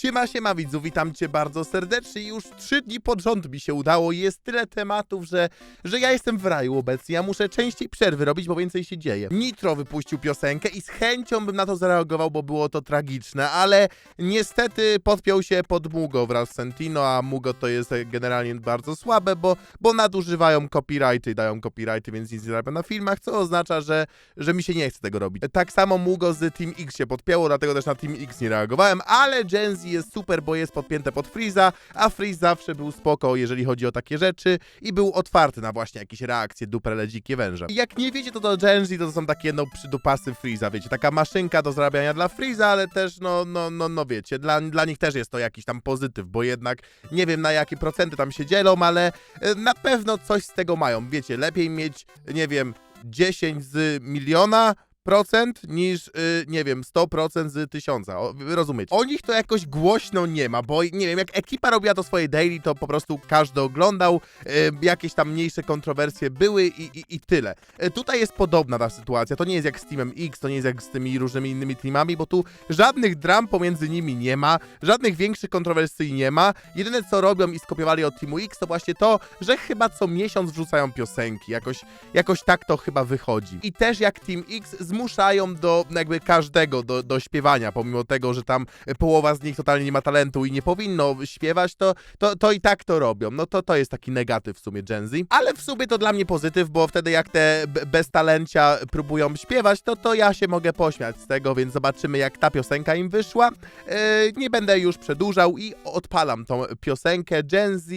Siema, siema widzów, witam cię bardzo serdecznie. Już trzy dni pod rząd mi się udało jest tyle tematów, że, że ja jestem w raju obecnie. Ja muszę częściej przerwy robić, bo więcej się dzieje. Nitro wypuścił piosenkę i z chęcią bym na to zareagował, bo było to tragiczne, ale niestety podpiął się pod Mugo wraz z Sentino, a Mugo to jest generalnie bardzo słabe, bo, bo nadużywają copyrighty, dają copyrighty, więc nic nie robią na filmach, co oznacza, że, że mi się nie chce tego robić. Tak samo Mugo z Team X się podpięło, dlatego też na Team X nie reagowałem, ale Gen Z jest super, bo jest podpięte pod Freeza, a Freeze zawsze był spoko, jeżeli chodzi o takie rzeczy i był otwarty na właśnie jakieś reakcje duprele dzikie węża. I jak nie wiecie, to to Gen Z to są takie no przydupasy Freeza, wiecie, taka maszynka do zarabiania dla Freeza, ale też no, no, no, no wiecie, dla, dla nich też jest to jakiś tam pozytyw, bo jednak nie wiem na jakie procenty tam się dzielą, ale e, na pewno coś z tego mają, wiecie, lepiej mieć, nie wiem, 10 z miliona procent niż, y, nie wiem, 100% z tysiąca. O, rozumiecie? O nich to jakoś głośno nie ma, bo nie wiem, jak ekipa robiła to swoje daily, to po prostu każdy oglądał, y, jakieś tam mniejsze kontrowersje były i, i, i tyle. Y, tutaj jest podobna ta sytuacja, to nie jest jak z Teamem X, to nie jest jak z tymi różnymi innymi teamami, bo tu żadnych dram pomiędzy nimi nie ma, żadnych większych kontrowersji nie ma. Jedyne co robią i skopiowali od Teamu X to właśnie to, że chyba co miesiąc wrzucają piosenki, jakoś, jakoś tak to chyba wychodzi. I też jak Team X zmuszają do jakby każdego do, do śpiewania, pomimo tego, że tam połowa z nich totalnie nie ma talentu i nie powinno śpiewać, to, to, to i tak to robią. No to to jest taki negatyw w sumie Gen Z. Ale w sumie to dla mnie pozytyw, bo wtedy jak te beztalencia próbują śpiewać, to to ja się mogę pośmiać z tego, więc zobaczymy jak ta piosenka im wyszła. Yy, nie będę już przedłużał i odpalam tą piosenkę Gen Z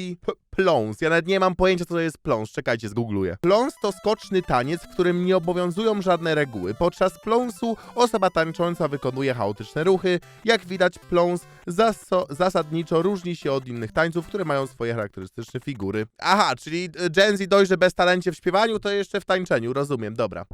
Pląs. Ja nawet nie mam pojęcia, co to jest pląs. Czekajcie, zgoogluję. Pląs to skoczny taniec, w którym nie obowiązują żadne reguły. Podczas pląsu osoba tańcząca wykonuje chaotyczne ruchy. Jak widać, pląs zaso- zasadniczo różni się od innych tańców, które mają swoje charakterystyczne figury. Aha, czyli y, Gen Z dość, że bez talencie w śpiewaniu, to jeszcze w tańczeniu. Rozumiem, dobra.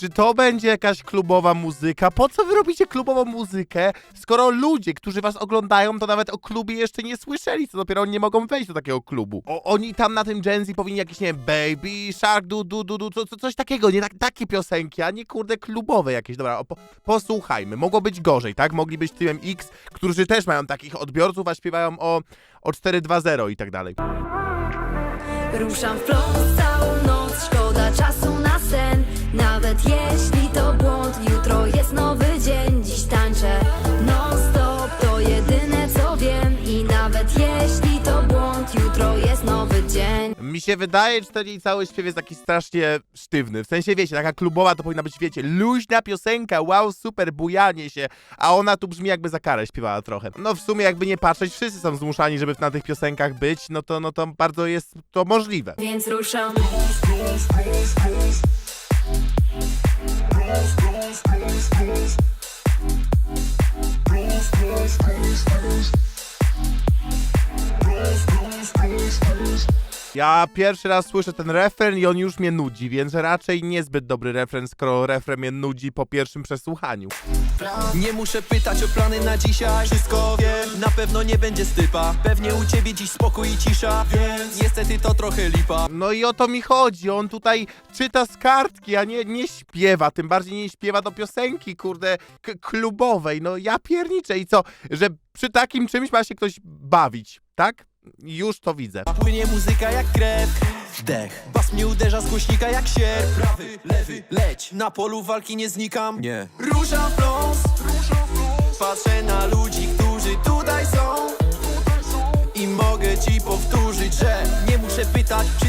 Czy to będzie jakaś klubowa muzyka? Po co wy robicie klubową muzykę, skoro ludzie, którzy was oglądają, to nawet o klubie jeszcze nie słyszeli, co dopiero oni nie mogą wejść do takiego klubu? O, oni tam na tym Gen Z powinni jakieś, nie wiem, Baby Shark, du, du, du, du, co, co, coś takiego, nie tak, takie piosenki, a nie kurde klubowe jakieś. Dobra, po, posłuchajmy. Mogło być gorzej, tak? Mogli być tyłem X, którzy też mają takich odbiorców, a śpiewają o, o 4-2-0 i tak dalej. Ruszam w się wydaje, że ten jej cały śpiew jest taki strasznie sztywny. W sensie, wiecie, taka klubowa to powinna być, wiecie, luźna piosenka, wow, super, bujanie się, a ona tu brzmi jakby za karę śpiewała trochę. No w sumie jakby nie patrzeć, wszyscy są zmuszani, żeby na tych piosenkach być, no to, no to bardzo jest to możliwe. Więc ruszam Ja pierwszy raz słyszę ten refren i on już mnie nudzi, więc raczej niezbyt dobry refren, skoro refren mnie nudzi po pierwszym przesłuchaniu. Nie muszę pytać o plany na dzisiaj. Wszystko wiem, na pewno nie będzie stypa. Pewnie u ciebie dziś spokój i cisza Więc niestety to trochę lipa. No i o to mi chodzi, on tutaj czyta z kartki, a nie, nie śpiewa, tym bardziej nie śpiewa do piosenki, kurde, klubowej, no ja pierniczę i co, że przy takim czymś ma się ktoś bawić, tak? Już to widzę. Płynie muzyka jak krew. Wdech. Bas mnie uderza z głośnika jak sierp. Prawy, lewy, leć. Na polu walki nie znikam. Nie. Ruszam w pląs Patrzę na ludzi, którzy tutaj są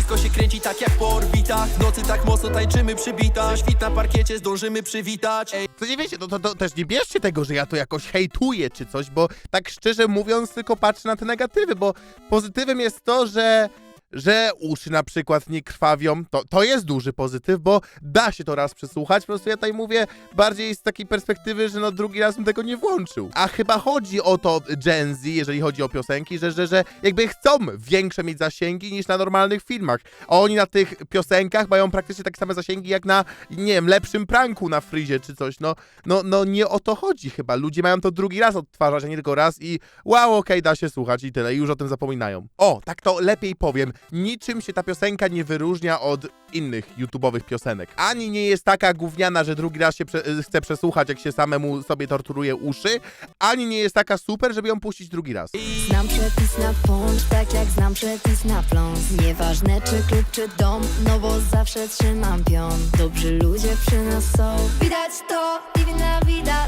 Wszystko się kręci tak jak po orbitach. W nocy tak mocno tańczymy przy bitach. Świt na parkiecie zdążymy przywitać. Ej, To nie wiecie, to, to, to też nie bierzcie tego, że ja to jakoś hejtuję czy coś, bo tak szczerze mówiąc tylko patrzę na te negatywy, bo pozytywem jest to, że że uszy na przykład nie krwawią, to, to jest duży pozytyw, bo da się to raz przesłuchać, po prostu ja tutaj mówię bardziej z takiej perspektywy, że no drugi raz bym tego nie włączył. A chyba chodzi o to Gen Z, jeżeli chodzi o piosenki, że, że, że jakby chcą większe mieć zasięgi niż na normalnych filmach, a oni na tych piosenkach mają praktycznie takie same zasięgi jak na, nie wiem, lepszym pranku na frizie czy coś, no, no, no nie o to chodzi chyba, ludzie mają to drugi raz odtwarzać, a nie tylko raz i wow, okej, da się słuchać i tyle, i już o tym zapominają. O, tak to lepiej powiem, niczym się ta piosenka nie wyróżnia od innych YouTube'owych piosenek. Ani nie jest taka gówniana, że drugi raz się prze chce przesłuchać, jak się samemu sobie torturuje uszy, ani nie jest taka super, żeby ją puścić drugi raz. Znam przepis na poncz, tak jak znam przepis na pląs. Nieważne czy klub, czy dom, no bo zawsze trzymam pion. Dobrzy ludzie przy nas są. Widać to, divina vida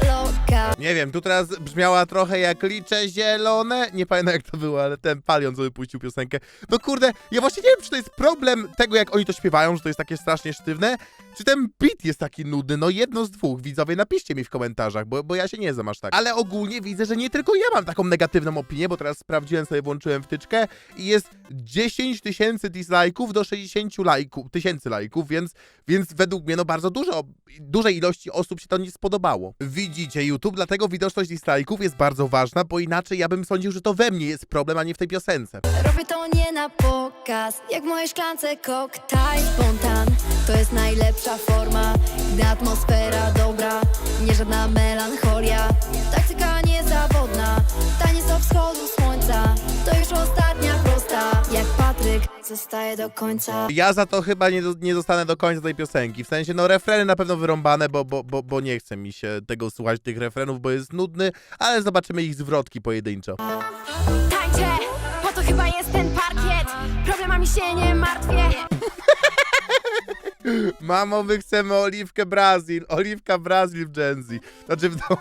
Nie wiem, tu teraz brzmiała trochę jak licze zielone. Nie pamiętam jak to było, ale ten palion co wypuścił piosenkę. No kurde, ja właśnie nie wiem, czy to jest problem tego, jak oni to śpiewają, że to jest takie strasznie sztywne, czy ten beat jest taki nudny. No jedno z dwóch, widzowie, napiszcie mi w komentarzach, bo, bo ja się nie znam aż tak. Ale ogólnie widzę, że nie tylko ja mam taką negatywną opinię, bo teraz sprawdziłem sobie, włączyłem wtyczkę i jest 10 tysięcy dislike'ów do 60 lajków, tysięcy lajków, więc, więc według mnie no bardzo dużo, dużej ilości osób się to nie spodobało. Widzicie YouTube, dlatego widoczność dislike'ów jest bardzo ważna, bo inaczej ja bym sądził, że to we mnie jest problem, a nie w tej piosence. Robię to nie na pokaz Jak w mojej szklance koktajl spontan. To jest najlepsza forma Gdy atmosfera dobra. Nie żadna melancholia Taktyka niezawodna. Taniec do wschodu słońca To już Jak Patryk Zostaje do końca Ja za to chyba nie, do, nie zostanę do końca tej piosenki. W sensie, no refreny na pewno wyrąbane, bo, bo, bo, bo nie chce mi się tego słuchać, tych refrenów, bo jest nudny, ale zobaczymy ich zwrotki pojedynczo. Tańczę, po to chyba jest ten parkiet Problemami się nie martwię Mamo, my chcemy Oliwkę Brazil. Oliwka Brazil w Gen Z. Znaczy w domu.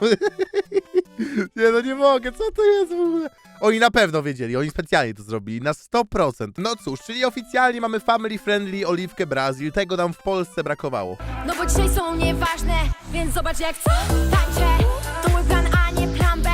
nie, no nie mogę, co to jest w ogóle? Oni na pewno wiedzieli, oni specjalnie to zrobili, na 100%. No cóż, czyli oficjalnie mamy family friendly Oliwkę Brazil, tego nam w Polsce brakowało. No bo dzisiaj są nieważne Więc zobacz jak co tańczę To mój plan A, nie plan B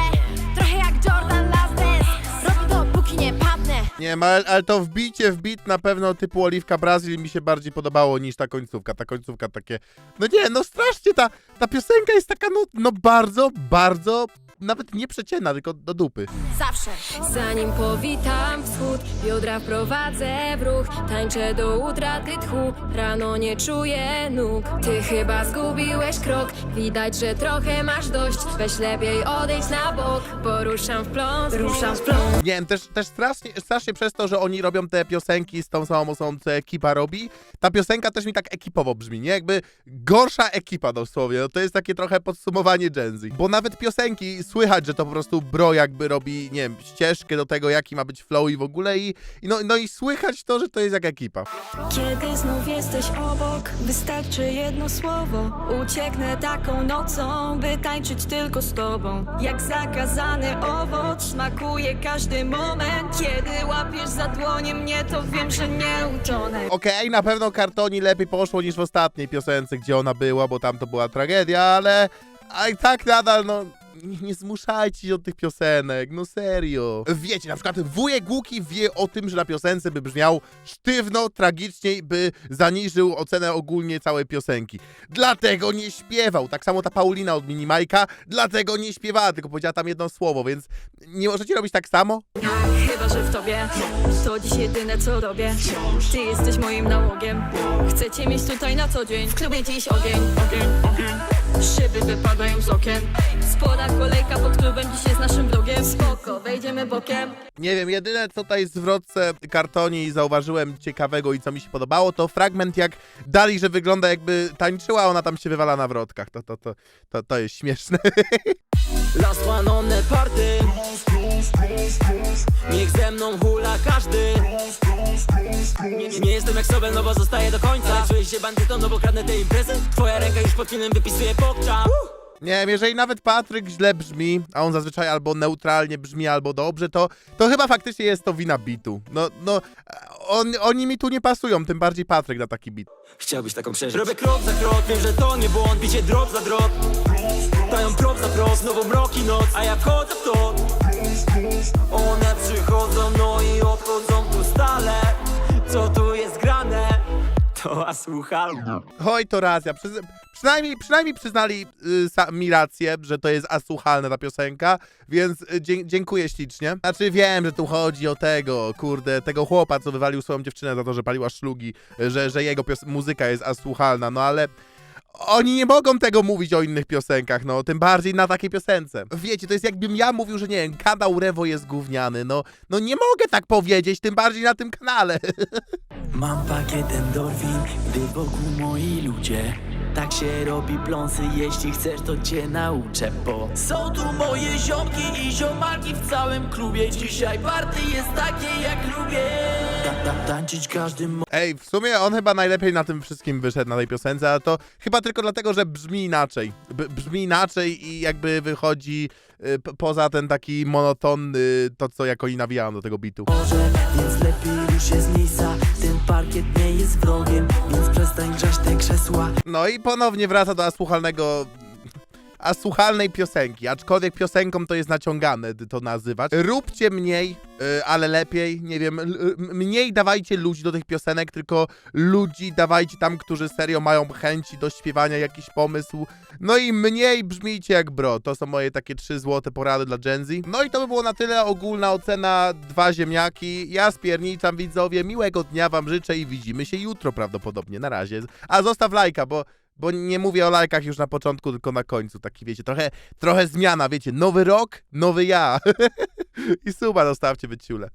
Trochę jak Jordan Last Dance Robię to póki nie padnę Nie wiem, ale, ale to wbicie w bit na pewno typu Oliwka Brazil mi się bardziej podobało niż ta końcówka. Ta końcówka takie, no nie, no strasznie, ta, ta piosenka jest taka, no, no bardzo, bardzo, nawet nie przecięna, tylko do dupy. Zawsze. Zanim powitam wschód Biodra wprowadzę w ruch. Tańczę do utraty tchu Rano nie czuję nóg. Ty chyba zgubiłeś krok. Widać, że trochę masz dość. Weź lepiej odejdź na bok Poruszam w pląs. Ruszam w pląs. Nie wiem, też, też strasznie, strasznie przez to, że oni robią te piosenki z tą samą osobą, co ekipa robi, ta piosenka też mi tak ekipowo brzmi, nie? Jakby gorsza ekipa dosłownie, no to jest takie trochę podsumowanie Gen Z. Bo nawet piosenki słychać, że to po prostu bro jakby robi, nie wiem, ścieżkę do tego, jaki ma być flow i w ogóle i, i no, no i słychać to, że to jest jak ekipa. Kiedy znów jesteś obok, wystarczy jedno słowo. Ucieknę taką nocą, by tańczyć tylko z tobą. Jak zakazany owoc, smakuje każdy moment. Kiedy łapiesz za dłonie mnie, to wiem, że nie utonę. Okej, na pewno kartoni lepiej poszło niż w ostatniej piosence, gdzie ona była, bo tam to była tragedia, ale, ale i tak nadal, no. Nie, nie zmuszajcie się od tych piosenek, no serio. Wiecie, na przykład wujek Łuki wie o tym, że na piosence by brzmiał sztywno, tragiczniej, by zaniżył ocenę ogólnie całej piosenki. Dlatego nie śpiewał. Tak samo ta Paulina od Minimajka, dlatego nie śpiewała, tylko powiedziała tam jedno słowo, więc nie możecie robić tak samo? Chyba, że w tobie to dziś jedyne co robię. Ty jesteś moim nałogiem. Chcecie mieć tutaj na co dzień. W klubie dziś ogień. ogień, ogień. Szyby wypadają z okien. Spora kolejka pod klubem dziś jest naszym vlogiem. Spoko, wejdziemy bokiem. Nie wiem, jedyne co tutaj w zwrotce kartoni zauważyłem ciekawego i co mi się podobało, to fragment jak dali, że wygląda jakby tańczyła, ona tam się wywala na wrotkach. To, to, to, to, to jest śmieszne. Last one on the party. Niech ze mną hula każdy. Nie, nie jestem jak Sobel, no bo zostaję do końca. Ale czuję się bandytą, no bo kradnę te imprezy. Twoja ręka już pod filmem wypisuje pokczam Nie wiem, jeżeli nawet Patryk źle brzmi, a on zazwyczaj albo neutralnie brzmi, albo dobrze, to, to chyba faktycznie jest to wina bitu. No, no, on, oni mi tu nie pasują, tym bardziej Patryk na taki bit. Chciałbyś taką przeżyć? Robię krok za krok, wiem, że to nie błąd Bicie drop za drop Dają prop za prop, znowu mrok i noc A ja wchodzę w to One przychodzą, no i odchodzą tu stale to, a. Oj, to racja. Przynajmniej, przynajmniej przyznali y, rację, że to jest asłuchalna ta piosenka, więc y, dziękuję ślicznie. Znaczy wiem, że tu chodzi o tego, kurde, tego chłopa, co wywalił swoją dziewczynę za to, że paliła szlugi, y, że, że jego muzyka jest asłuchalna, no ale... Oni nie mogą tego mówić o innych piosenkach, no, tym bardziej na takiej piosence. Wiecie, to jest jakbym ja mówił, że nie wiem, kanał Rewo jest gówniany, no, no nie mogę tak powiedzieć, tym bardziej na tym kanale. Mam pakiet endorfin, gdy wokół moi ludzie Tak się robi pląsy, jeśli chcesz to cię nauczę Bo są tu moje ziomki i ziomalki w całym klubie Dzisiaj party jest takie jak lubię ta, ta, Tańczyć każdy Ej, w sumie on chyba najlepiej na tym wszystkim wyszedł, na tej piosence, a to chyba tylko dlatego, że brzmi inaczej. B brzmi inaczej i jakby wychodzi y, poza ten taki monotonny, to co jak oni nawijają do tego bitu. może Więc lepiej już się Ten parkiet nie jest wrogiem Więc przestań grzać te krzesła No i ponownie wraca do asłuchalnego... Asłuchalnej piosenki, aczkolwiek piosenką to jest naciągane d- to nazywać. Róbcie mniej, y, ale lepiej, nie wiem, y, mniej dawajcie ludzi do tych piosenek, tylko ludzi dawajcie tam, którzy serio mają chęci do śpiewania, jakiś pomysł. No i mniej brzmijcie jak bro. To są moje takie trzy złote porady dla Gen Z. No i to by było na tyle. Ogólna ocena dwa ziemniaki. Ja spierniczam widzowie. Miłego dnia wam życzę i widzimy się jutro prawdopodobnie. Na razie. A zostaw lajka, bo bo nie mówię o lajkach już na początku, tylko na końcu. Taki, wiecie, trochę, trochę zmiana, wiecie, nowy rok, nowy ja. I suba zostawcie, wyciule.